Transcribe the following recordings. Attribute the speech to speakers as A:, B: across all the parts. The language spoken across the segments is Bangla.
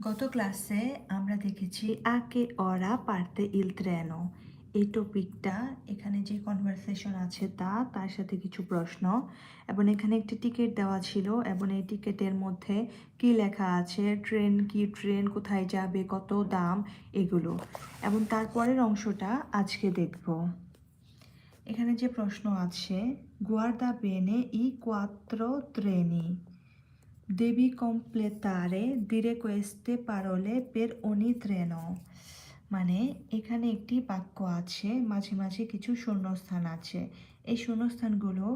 A: গত ক্লাসে আমরা দেখেছি আকে অরা পারতে ইল ট্রেনো এই টপিকটা এখানে যে কনভারসেশন আছে তা, তার সাথে কিছু প্রশ্ন। এবং এখানে একটি টিকিট দেওয়া ছিল এবং এই টিকিটের মধ্যে কি লেখা আছে, ট্রেন কি ট্রেন, কোথায় যাবে, কত দাম, এগুলো। এবং তারপরের অংশটা আজকে দেখব। এখানে যে প্রশ্ন আছে গুয়ার্দা বেনে ই কোয়াত্রো ট্রেনি Devi completare, dire queste parole per ogni treno. মানে এখানে একটি বাক্য আছে, মাঝে মাঝে কিছু শূন্যস্থান আছে। এই শূন্যস্থানগুলো,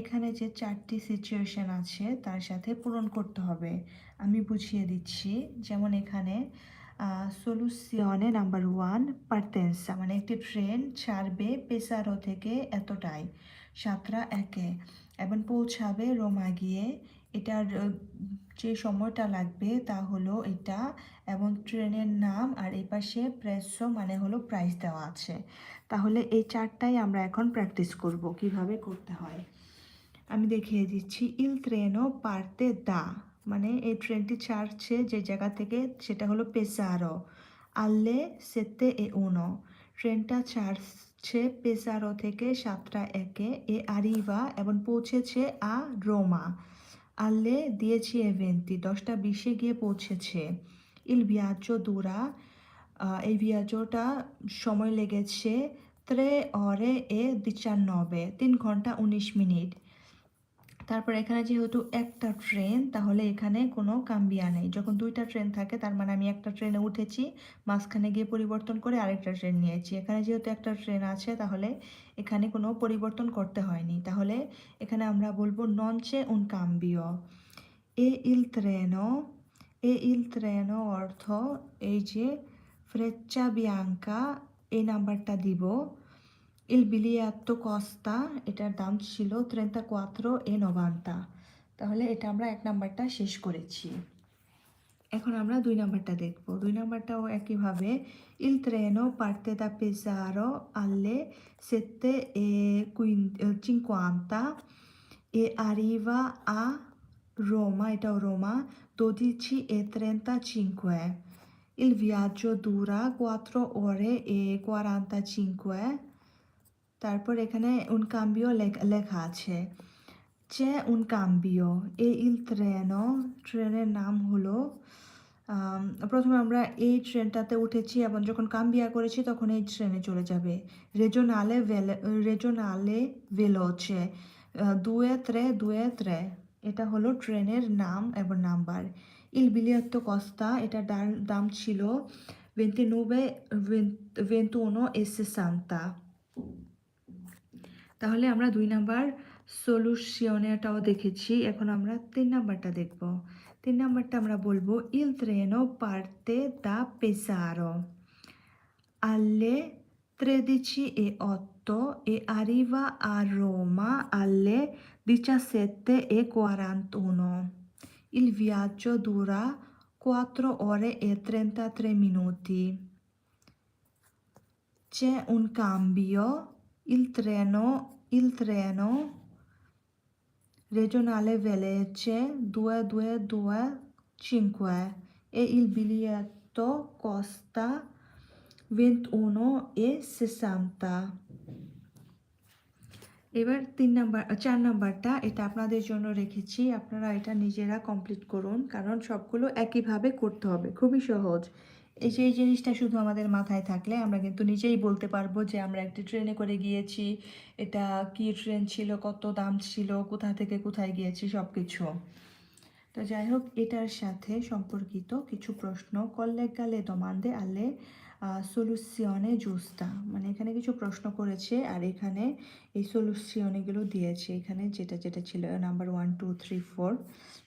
A: এখানে যে চারটি সিচুয়েশন আছে, তার সাথে পূরণ করতে হবে। আমি বুঝিয়ে দিচ্ছি, যেমন এখানে সলুসিয়নে নাম্বার ওয়ান পার্টেন্সা মানে একটি ট্রেন ছাড়বে পেসারো থেকে এতটাই, সাতটা একে। এবং পৌঁছাবে রোমা গিয়ে এটার যে সময়টা লাগবে তা হলো এটা এবং ট্রেনের নাম আর এই পাশে প্রেসো মানে হলো প্রাইস দেওয়া আছে। তাহলে এই চারটাই আমরা এখন প্র্যাকটিস করব কীভাবে করতে হয়। আমি দেখিয়ে দিচ্ছি ইল ট্রেনও পারতে দা মানে এই ট্রেনটি ছাড়ছে যে জায়গা থেকে, সেটা হলো পেসারো আল্লে সেতে এ উনো ট্রেনটা ছাড়ছে পেসারো থেকে সাতটা একে, এ আরিভা এবং পৌঁছেছে আ রোমা আল্লে দিয়েছি এভেন্টি দশটা বিশে গিয়ে পৌঁছেছে। ইল ভিয়াজো দুরা এই ভিয়াজোটা সময় লেগেছে ত্রে অরে এ দিচান্নবে, তিন ঘণ্টা উনিশ মিনিট। তারপর এখানে যেহেতু একটা ট্রেন তাহলে এখানে কোনো কাম্বিয়া নেই। যখন দুইটা ট্রেন থাকে, তার মানে আমি একটা ট্রেনে উঠেছি, মাঝখানে গিয়ে পরিবর্তন করে আরেকটা ট্রেন নিয়েছি। এখানে যেহেতু একটা ট্রেন আছে, তাহলে এখানে কোনো পরিবর্তন করতে হয়নি। তাহলে এখানে আমরা বলব ননচে উন কাম্বিও এ ইল ট্রেনো এ ইল ট্রেনো অর্থ এই যে ফ্রেচ্চা বিয়াঙ্কা এই নাম্বারটা দিব। ইল বিলিয়াত্তো কস্তা এটার দাম ছিল ত্রেন্তা কোয়াত্রো এ নবান্তা তাহলে এটা আমরা এক নাম্বারটা শেষ করেছি। এখন আমরা দুই নাম্বারটা দেখব। দুই নাম্বারটাও একইভাবে। ইল ট্রেনো পার্তে দা পেসারো আল্লে সেতে এ কুইন cinquanta e arriva a Roma, এটাও Ruma 12 e 35 il viaggio dura 4 ore e 45 তারপর এখানে cambio লেখ- আছে। চে cambio e il treno ট্রেনের নাম হলো প্রথমে আমরা এই ট্রেনটাতে উঠেছি এবং যখন কাম্বিয়া করেছি তখন এই ট্রেনে চলে যাবে। রেজোনালে ভেলে, রেজোনালে ভেলোচে দুয়ে ত্রে দুয়ে ত্রে, এটা হলো ট্রেনের নাম এবং নাম্বার। ইল বিলিয়াত্তো কস্তা এটার দাম- ছিল ভেন্টিনুবে ভেন্তুনো এ সেসান্তা তাহলে আমরা দুই নাম্বার সলিউশনেটাও দেখেছি এখন আমরা তিন নাম্বারটা দেখব তিন নাম্বারটা আমরা বলব ইল ট্রেনো পার্তে দা পেসারো alle 13 e 8 e arriva a Roma alle 17 e 41. Il viaggio dura 4 A e 33 minuti. C'è un cambio, il treno, il treno regionale veloce 2225 e il biglietto costa 21 e 60 এবার তিন নাম্বার চার নাম্বারটা এটা আপনাদের জন্য রেখেছি। আপনারা এটা নিজেরা কমপ্লিট করুন কারণ সবগুলো একইভাবে করতে হবে। খুবই সহজ। এই যে, এই জিনিসটা শুধু আমাদের মাথায় থাকলে আমরা কিন্তু নিজেই বলতে পারব যে আমরা একটি ট্রেনে করে গিয়েছি। এটা কি ট্রেন ছিল, কত দাম ছিল, কোথা থেকে কোথায় গিয়েছি সব কিছু তো যাই হোক, এটার সাথে সম্পর্কিত কিছু প্রশ্ন কল্লেগালে দমান্দে আলে সলুসিয়নে জুস্তা। মানে এখানে কিছু প্রশ্ন করেছে আর এখানে এই সলুসিয়নেগুলো দিয়েছে। এখানে যেটা যেটা ছিল number one two three four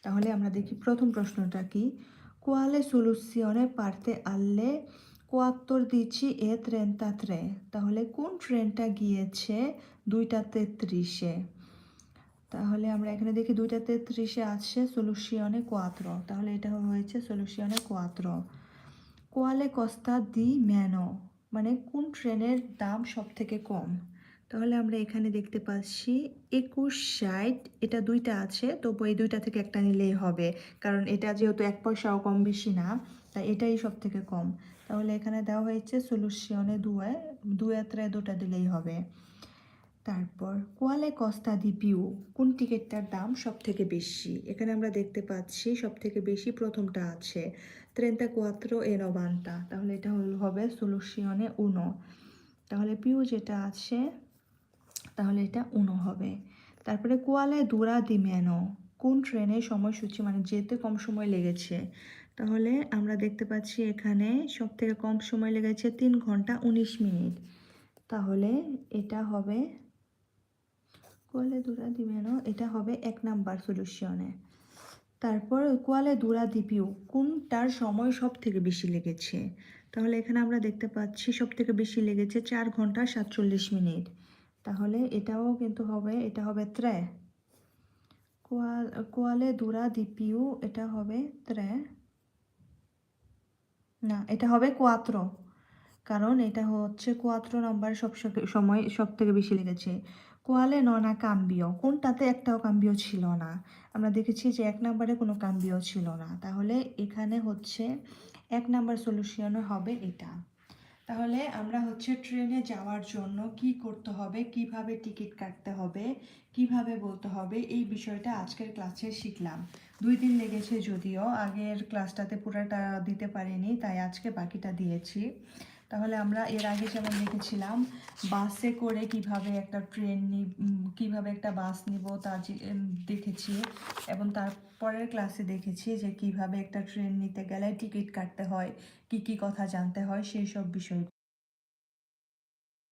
A: তাহলে আমরা দেখি প্রথম প্রশ্নটা কি? পারতে আল্লে কোয়াত্তর দিচ্ছি এ ট্রেনটা ট্রে তাহলে কোন ট্রেনটা গিয়েছে দুইটা তেত্রিশে তাহলে আমরা এখানে দেখি দুইটা তেত্রিশে আছে সলিউশনে কোয়াত্রো তাহলে এটা হয়েছে সলিউশনে কোয়াত্রো কোয়ালে কস্তা দি ম্যানো মানে কোন ট্রেনের দাম সব থেকে কম তাহলে আমরা এখানে দেখতে পাচ্ছি একুশ ষাট, এটা দুইটা আছে, তবু এই দুইটা থেকে একটা নিলেই হবে, কারণ এটা যেহেতু এক পয়সাও কম বেশি না, তাই এটাই সব থেকে কম। তাহলে এখানে দেওয়া হয়েছে সলিউশনে দুয়ে দুয়ে ত্রে দুটা দিলেই হবে। তারপর কোয়ালে কস্তা দি পিউ কোন টিকিটটার দাম সব থেকে বেশি? এখানে আমরা দেখতে পাচ্ছি সব থেকে বেশি প্রথমটা আছে ট্রেনটা কোয়াত্রো এ নবান্তা তাহলে এটা হবে সলিউশনে উনো তাহলে পিউ যেটা আছে তাহলে এটা উনো হবে। তারপরে কোয়ালে দুরা দি মেনো, কোন ট্রেনের সময়সূচি মানে যেতে কম সময় লেগেছে? তাহলে আমরা দেখতে পাচ্ছি এখানে সব থেকে কম সময় লেগেছে তিন ঘণ্টা উনিশ মিনিট। তাহলে এটা হবে কোয়ালে দুরা দি মেনো, এটা হবে এক নাম্বার সলিউশনে তারপর কোয়ালে দুরা দিপিউ কোনটার সময় সব থেকে বেশি লেগেছে? তাহলে এখানে আমরা দেখতে পাচ্ছি সব থেকে বেশি লেগেছে চার ঘণ্টা সাতচল্লিশ মিনিট। তাহলে এটাও কিন্তু হবে, এটা হবে ত্রে। কোয়াল দুরা দিপিউ এটা হবে ত্রে। না, এটা হবে কোয়াত্র। কারণ এটা হচ্ছে কোয়াত্র নাম্বার সব সময় সব থেকে বেশি লেগেছে। কোয়ালে ননা কাম্বিও কোনটাতে একটাও কাম্বিও ছিল না। আমরা দেখেছি যে এক নাম্বারে কোনো কাম্বিও ছিল না। তাহলে এখানে হচ্ছে এক নাম্বার সলিউশন হবে এটা। তাহলে আমরা হচ্ছে ট্রেনে যাওয়ার জন্য কি করতে হবে, কীভাবে টিকিট কাটতে হবে, কীভাবে বলতে হবে, এই বিষয়টা আজকের ক্লাসে শিখলাম। দুই দিন লেগেছে যদিও, আগের ক্লাসটাতে পুরোটা দিতে পারিনি, তাই আজকে বাকিটা দিয়েছি। তাহলে আমরা এর আগে যেমন দেখেছিলাম বাসে করে কীভাবে একটা ট্রেন নি কীভাবে একটা বাস নিব তা দেখেছি এবং তারপরের ক্লাসে দেখেছি যে কীভাবে একটা ট্রেন নিতে গেলে টিকিট কাটতে হয়, কি কি কথা জানতে হয়, সেই সব বিষয়গুলো।